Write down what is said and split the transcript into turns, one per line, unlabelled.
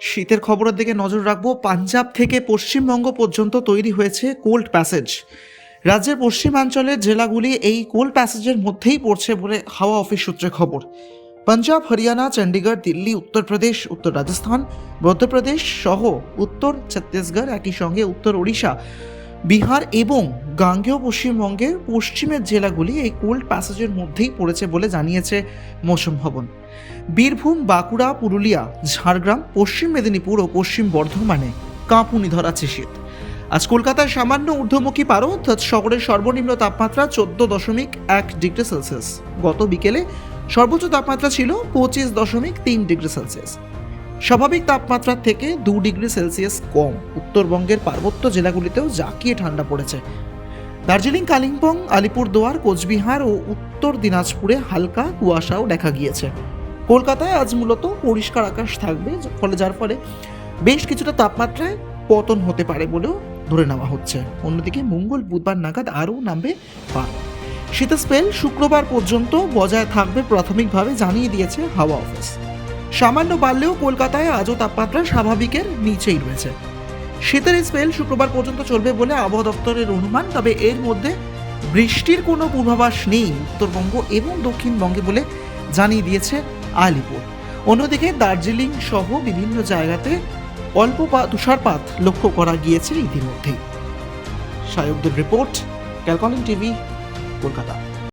শীতের খবরের দিকে নজর রাখব। পাঞ্জাব থেকে পশ্চিমবঙ্গ পর্যন্ত তৈরি হয়েছে কোল্ড প্যাসেজ। রাজ্যের পশ্চিমাঞ্চলের জেলাগুলি এই কোল্ড প্যাসেজের মধ্যেই পড়ছে বলে হাওয়া অফিস সূত্রে খবর। পাঞ্জাব, হরিয়ানা চণ্ডীগড় দিল্লি, উত্তরপ্রদেশ, উত্তর রাজস্থান, মধ্যপ্রদেশ সহ উত্তর ছত্তিশগড় একই সঙ্গে উত্তর ওড়িশা বিহার এবং গাঙ্গেয় পশ্চিমবঙ্গের পশ্চিমের জেলাগুলি এই কোল্ড প্যাসেজের মধ্যেই পড়েছে বলে জানিয়েছে মৌসুম ভবন। বীরভূম, বাঁকুড়া, পুরুলিয়া, ঝাড়গ্রাম, পশ্চিম মেদিনীপুর ও পশ্চিম বর্ধমানে কাঁপুনি ধরাচ্ছে শীত আজ কলকাতার সামান্য ঊর্ধ্বমুখী পারো অর্থাৎ শহরের সর্বনিম্ন তাপমাত্রা চোদ্দ দশমিক এক ডিগ্রি সেলসিয়াস। গত বিকেলে সর্বোচ্চ তাপমাত্রা ছিল পঁচিশ দশমিক তিন ডিগ্রি সেলসিয়াস। স্বাভাবিক তাপমাত্রার থেকে দু ডিগ্রি সেলসিয়াস কম। উত্তরবঙ্গের পার্বত্য জেলাগুলিতেও জাঁকিয়ে ঠান্ডা পড়েছে। দার্জিলিং, কালিম্পং, আলিপুরদুয়ার, কোচবিহার ও উত্তর দিনাজপুরে হালকা কুয়াশাও দেখা গিয়েছে। কলকাতায় আজ মূলত পরিষ্কার আকাশ থাকবে ফলে যার ফলে বেশ কিছুটা তাপমাত্রায় পতন হতে পারে বলেও ধরে নেওয়া হচ্ছে। অন্যদিকে মঙ্গল বুধবার নাগাদ আরও নামবে পান শীতের স্পেল শুক্রবার পর্যন্ত বজায় থাকবে, প্রাথমিকভাবে জানিয়ে দিয়েছে হাওয়া অফিস। সামান্য বাড়লেও কলকাতায় আজও তাপমাত্রা স্বাভাবিকের নিচেই রয়েছে। শীতের স্পেল শুক্রবার পর্যন্ত চলবে বলে আবহাওয়া দপ্তরের অনুমান, তবে এর মধ্যে বৃষ্টির কোনো পূর্বাভাস নেই উত্তরবঙ্গ এবং দক্ষিণবঙ্গে বলে জানিয়ে দিয়েছে আলিপুর। অন্যদিকে দার্জিলিং সহ বিভিন্ন জায়গাতে অল্প তুষারপাত লক্ষ্য করা গিয়েছে ইতিমধ্যেই। সায়কদের রিপোর্ট, ক্যালকলিং টিভি, কলকাতা।